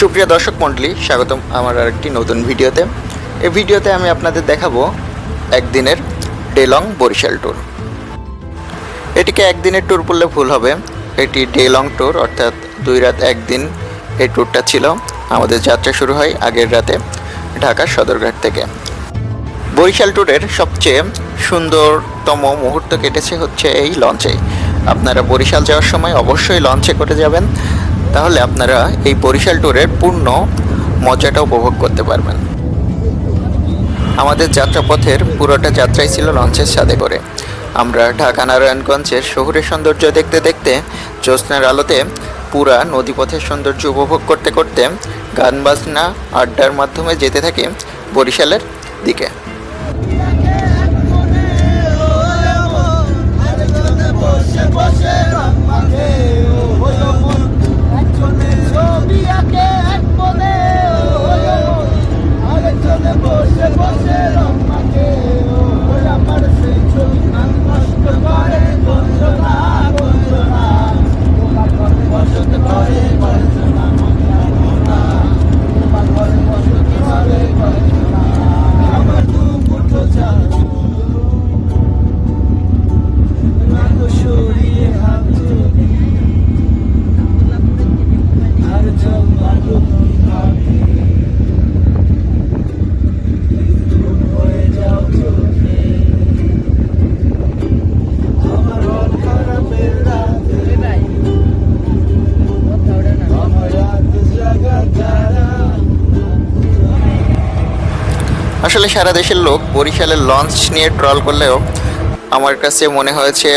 সুপ্রিয় দর্শক মণ্ডলী, স্বাগতম আমার আরেকটি নতুন ভিডিওতে। এই ভিডিওতে আমি আপনাদের দেখাবো একদিনের ডেলং বরিশাল ট্যুর এটিকে একদিনের ট্যুর বললে ভুল হবে। এটি ডেলং ট্যুর অর্থাৎ দুই রাত একদিন এই ট্যুরটা ছিল। আমাদের যাত্রা শুরু হয় আগের রাতে ঢাকা সদরঘাট থেকে। বরিশাল ট্যুরের সবচেয়ে সুন্দরতম মুহূর্ত কেটেছে হচ্ছে এই লঞ্চে। আপনারা বরিশাল যাওয়ার সময় অবশ্যই লঞ্চে করে যাবেন। তাহলে আপনারা এই বরিশাল ট্যুরের পূর্ণ মজাটা উপভোগ করতে পারবেন। আমাদের যাত্রাপথের পুরোটা যাত্রাই ছিল লঞ্চের সাথে করে। আমরা ঢাকা নারায়ণগঞ্জের শহুরের সৌন্দর্য দেখতে দেখতে, জ্যোৎস্নার আলোতে পুরা নদীপথের সৌন্দর্য উপভোগ করতে করতে গান বাজনা আড্ডার মাধ্যমে যেতে থাকি বরিশালের দিকে। বসে আসলে সারা দেশের লোক বরিশালের লঞ্চ নিয়ে ট্রল করলেও আমার কাছে মনে হয়েছে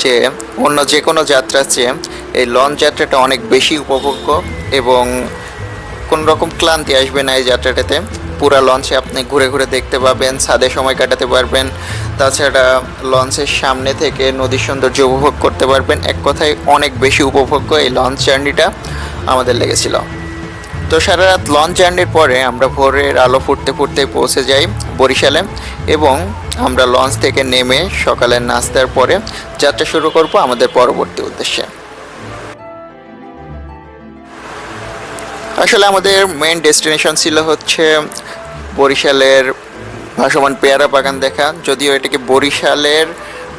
যে অন্য যে কোনো যাত্রার চেয়ে এই লঞ্চ যাত্রাটা অনেক বেশি উপভোগ্য এবং কোনো রকম ক্লান্তি আসবে না এই যাত্রাটাতে। পুরা লঞ্চে আপনি ঘুরে ঘুরে দেখতে পাবেন, ছাদে সময় কাটাতে পারবেন। তাছাড়া লঞ্চের সামনে থেকে নদীর সৌন্দর্য উপভোগ করতে পারবেন। এক কথায় অনেক বেশি উপভোগ্য এই লঞ্চ জার্নিটা আমাদের লেগেছিল। তো সারা রাত লঞ্চ জার্নির পরে আমরা ভোরের আলো ফুটতে ফুটতে পৌঁছে যাই বরিশালে এবং আমরা লঞ্চ থেকে নেমে সকালের নাস্তার পরে যাত্রা শুরু করব আমাদের পরবর্তী উদ্দেশ্যে। আসলে আমাদের মেন ডেস্টিনেশন ছিল হচ্ছে বরিশালের ভাসমান পেয়ারা বাগান দেখা, যদিও এটাকে বরিশালের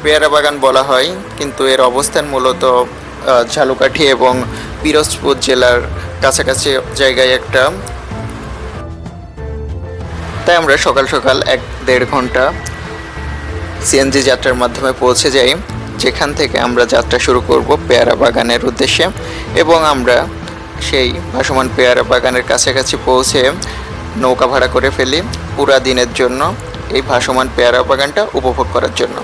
পেয়ারা বাগান বলা হয়, কিন্তু এর অবস্থান মূলত ঝালুকাঠি এবং পিরোজপুর জেলার কাছাকাছি জায়গায় একটা। তাই আমরা সকাল সকাল এক দেড় ঘণ্টা সিএনজি যাত্রার মাধ্যমে পৌঁছে যাই, যেখান থেকে আমরা যাত্রা শুরু করব পেয়ারা বাগানের উদ্দেশ্যে। এবং আমরা সেই ভাসমান পেয়ারা বাগানের কাছাকাছি পৌঁছে নৌকা ভাড়া করে ফেলি পুরা দিনের জন্য এই ভাসমান পেয়ারা বাগানটা উপভোগ করার জন্য।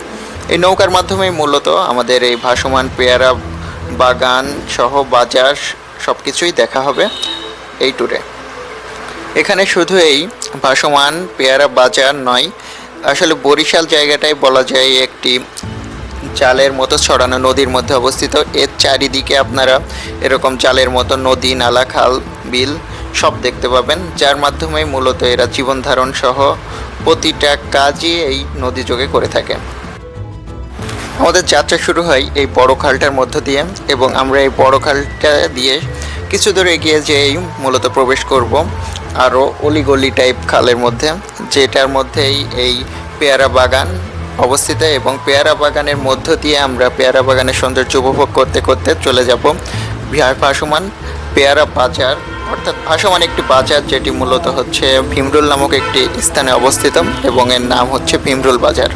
এই নৌকার মাধ্যমেই মূলত আমাদের এই ভাসমান পেয়ারা বাগান সহ বাজার সব কিছুই দেখা হবে এই ট্যুরে এখানে শুধু এই ভাসমান পেয়ারা বাজার নয়, আসলে বরিশাল জায়গাটাই বলা যায় একটি জালের মতো ছড়ানো নদীর মধ্যে অবস্থিত। এর চারিদিকে আপনারা এরকম জালের মতো নদী, নালা, খাল, বিল সব দেখতে পাবেন, যার মাধ্যমে মূলত এরা জীবন ধারণ সহ প্রতিটা কাজই এই নদী যোগে করে থাকে। আমাদের যাত্রা শুরু হয় এই বড় খালটার মধ্য দিয়ে এবং আমরা এই বড় খালটা দিয়ে কিছু দূর এগিয়ে যেই মূলত প্রবেশ করব আরও অলিগলি টাইপ খালের মধ্যে, যেটার মধ্যেই এই পেয়ারা বাগান অবস্থিত এবং পেয়ারা বাগানের মধ্য দিয়ে আমরা পেয়ারা বাগানের সৌন্দর্য উপভোগ করতে করতে চলে যাব ভাসমান পেয়ারা বাজার। অর্থাৎ ভাসমান একটি বাজার যেটি মূলত হচ্ছে ভীমরুল নামক একটি স্থানে অবস্থিত এবং এর নাম হচ্ছে ভীমরুল বাজার।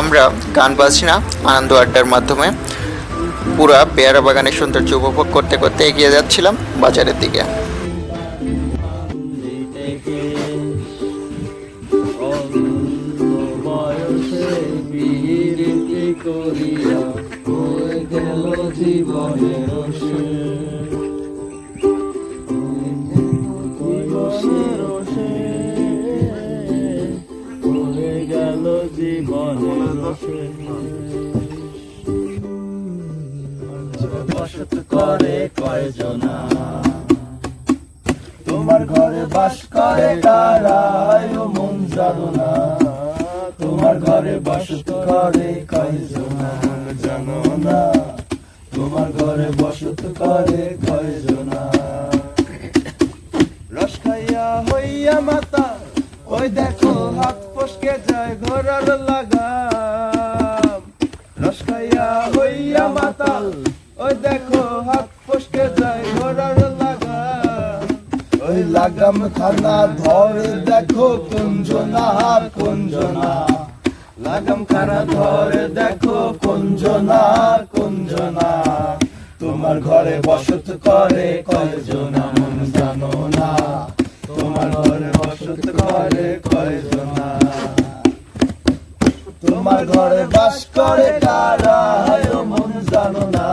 আমরা গান বাজনা আনন্দ আড্ডার মাধ্যমে। পুরা পেয়ারা বাগানের সৌন্দর্য উপভোগ করতে করতে এগিয়ে যাচ্ছিলাম বাজারের দিকে। করিয়া হয়ে গেল জীবনের বসত করে কয়জনা? তোমার ঘরে বাস করে তারাই মন সাধনা তোমার ঘরে বসত করে কয়জনা? জানো না। তোমার ঘরে বসত করে কয়জনা? রস খাইয়া হইয়া মাতা ওই দেখো হাত ফসকে যায় ঘোড়ার লাগাম। রস খাইয়া হইয়া মাতা ওই দেখো হাত ফসকে যায় ঘোড়ার লাগাম ওই লাগাম খানা ধরে দেখো কুঞ্জনা কুঞ্জনা। লাগাম খানা ধরে দেখো কুঞ্জনা কুঞ্জনা। তোমার ঘরে বসত করে কয়জনা মন জানো না। তোমার ঘরে বসত করে কয়জনা। তোমার ঘরে বাস করে কারা মন জানো না।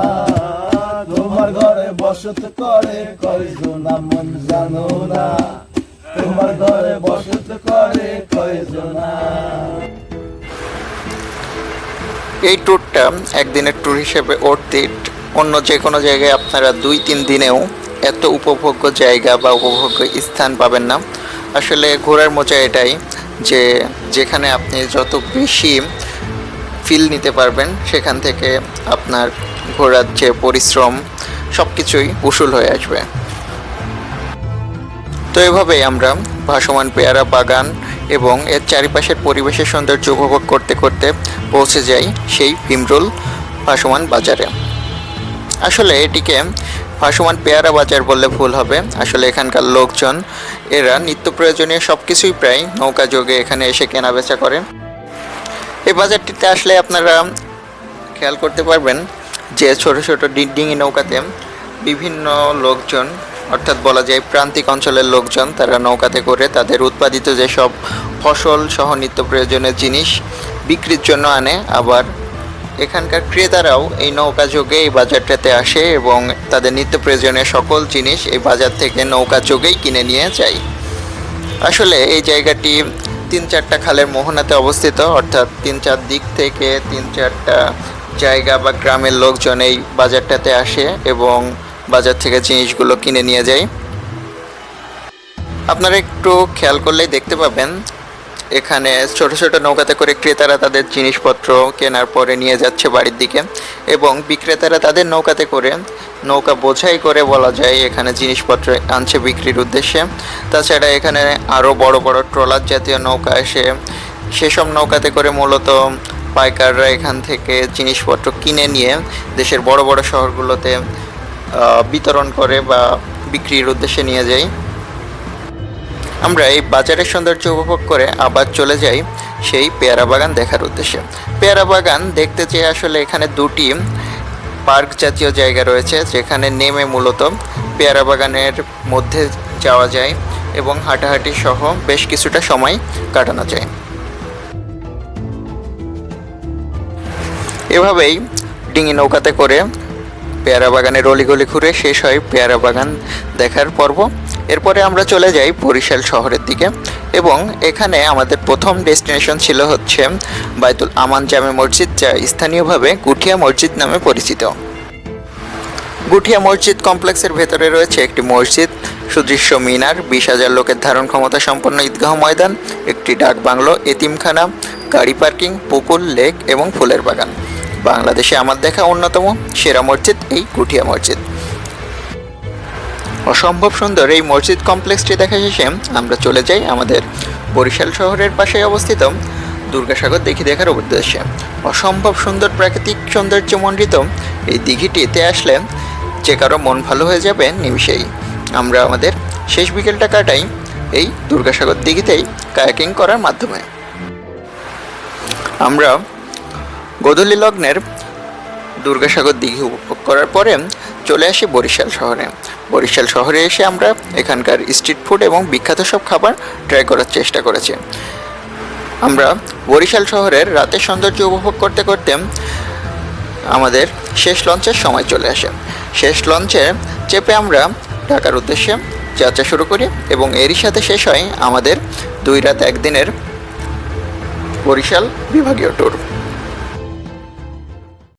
বসত করে কয়জনা মন জানো না। তোমার ঘরে বসত করে কয়জনা এই ট্যুরটা একদিনের ট্যুর হিসেবে অর্থিট অন্য যে কোনো জায়গায় আপনারা দুই, তিন দিনেও এত উপভোগ্য জায়গা বা উপভোগ্য স্থান পাবেন না। আসলে ঘোরার মজা এটাই যে যেখানে আপনি যত বেশি ফিল নিতে পারবেন, সেখান থেকে আপনার ঘোরার যে পরিশ্রম সব কিছুই উসুল হয়ে আসবে। তো এভাবেই আমরা ভাসমান পেয়ারা বাগান এবং এর চারিপাশের পরিবেশের সৌন্দর্য উপভোগ করতে করতে পৌঁছে যাই সেই ভীমরুল ভাসমান বাজারে। আসলে এটিকে ভাসমান পেয়ারা বাজার বললে ভুল হবে। আসলে এখানকার লোকজন, এরা নিত্য প্রয়োজনীয় সব কিছুই প্রায় নৌকা যোগে এখানে এসে কেনা বেচা করে। এই বাজারটিতে আসলে আপনারা খেয়াল করতে পারবেন যে ছোট ছোট ডিঙি নৌকাতে বিভিন্ন লোকজন, অর্থাৎ বলা যায় প্রান্তিক অঞ্চলের লোকজন, তারা নৌকাতে করে তাদের উৎপাদিত যেসব ফসল সহ নিত্য প্রয়োজনীয় জিনিস বিক্রির জন্য আনে। আবার এখানকার ক্রেতারাও এই নৌকা যোগে এই বাজারটাতে আসে এবং তাদের নিত্য প্রয়োজনীয় সকল জিনিস এই বাজার থেকে নৌকা যোগেই কিনে নিয়ে যায়। আসলে এই জায়গাটি তিন চারটা খালের মোহনাতে অবস্থিত, অর্থাৎ তিন চার দিক থেকে তিন চারটা জায়গা বা গ্রামের লোকজন এই বাজারটাতে আসে এবং বাজার থেকে জিনিসগুলো কিনে নিয়ে যায়। আপনারা একটু খেয়াল করলেই দেখতে পাবেন, এখানে ছোট ছোট নৌকাতে করে ক্রেতারা তাদের জিনিসপত্র কেনার পরে নিয়ে যাচ্ছে বাড়ির দিকে এবং বিক্রেতারা তাদের নৌকাতে করে, নৌকা বোঝাই করে বলা যায় এখানে জিনিসপত্র আনছে বিক্রির উদ্দেশ্যে। তাছাড়া এখানে আরও বড় বড় ট্রলার জাতীয় নৌকা এসে, সেসব নৌকাতে করে মূলত পাইকাররা এখান থেকে জিনিসপত্র কিনে নিয়ে দেশের বড় বড় শহরগুলোতে বিতরণ করে বা বিক্রির উদ্দেশ্যে নিয়ে যায় আমরা এই বাজারের সৌন্দর্য উপভোগ করে আবার চলে যাই সেই পেয়ারা বাগান দেখার উদ্দেশ্যে। পেয়ারা বাগান দেখতে চেয়ে আসলে এখানে দুটি পার্ক জাতীয় জায়গা রয়েছে, যেখানে নেমে মূলত পেয়ারা বাগানের মধ্যে যাওয়া যায় এবং হাঁটাহাঁটি সহ বেশ কিছুটা সময় কাটানো যায়। এভাবেই ডিঙি নৌকাতে করে পেয়ারা বাগানের অলিগলি ঘুরে শেষ হয় পেয়ারা বাগান দেখার পর্ব। এরপরে আমরা চলে যাই বরিশাল শহরের দিকে এবং এখানে আমাদের প্রথম ডেস্টিনেশন ছিল হচ্ছে বাইতুল আমান জামে মসজিদ, যা স্থানীয়ভাবে গুঠিয়া মসজিদ নামে পরিচিত। গুঠিয়া মসজিদ কমপ্লেক্সের ভেতরে রয়েছে একটি মসজিদ, সুদৃশ্য মিনার, বিশ হাজার লোকের ধারণ ক্ষমতা সম্পন্ন ঈদগাহ ময়দান, একটি ডাক বাংলো এতিমখানা, গাড়ি পার্কিং, পুকুর, লেক এবং ফুলের বাগান। বাংলাদেশে আমার দেখা অন্যতম সেরা মসজিদ এই গুঠিয়া মসজিদ। অসম্ভব সুন্দর এই মসজিদ কমপ্লেক্সটি দেখা শেষে আমরা চলে যাই আমাদের বরিশাল শহরের পাশে অবস্থিত দুর্গাসাগর দিঘি দেখার উদ্দেশ্যে। অসম্ভব সুন্দর প্রাকৃতিক সৌন্দর্যমণ্ডিত এই দিঘিটিতে আসলে যে কারও মন ভালো হয়ে যাবে নিমিষেই। আমরা আমাদের শেষ বিকেলটা কাটাই এই দুর্গাসাগর দিঘিতেই কায়াকিং করার মাধ্যমে। আমরা গোধূলি লগ্নের দুর্গাসাগর দিঘি উপভোগ করার পরে চলে আসি বরিশাল শহরে। বরিশাল শহরে এসে আমরা এখানকার স্ট্রিট ফুড এবং বিখ্যাত সব খাবার ট্রাই করার চেষ্টা করেছি। আমরা বরিশাল শহরের রাতের সৌন্দর্য উপভোগ করতে করতে আমাদের শেষ লঞ্চের সময় চলে আসে। শেষ লঞ্চে চেপে আমরা ঢাকার উদ্দেশ্যে যাত্রা শুরু করি এবং এরই সাথে শেষ হয় আমাদের দুই রাত একদিনের বরিশাল বিভাগীয় ট্যুর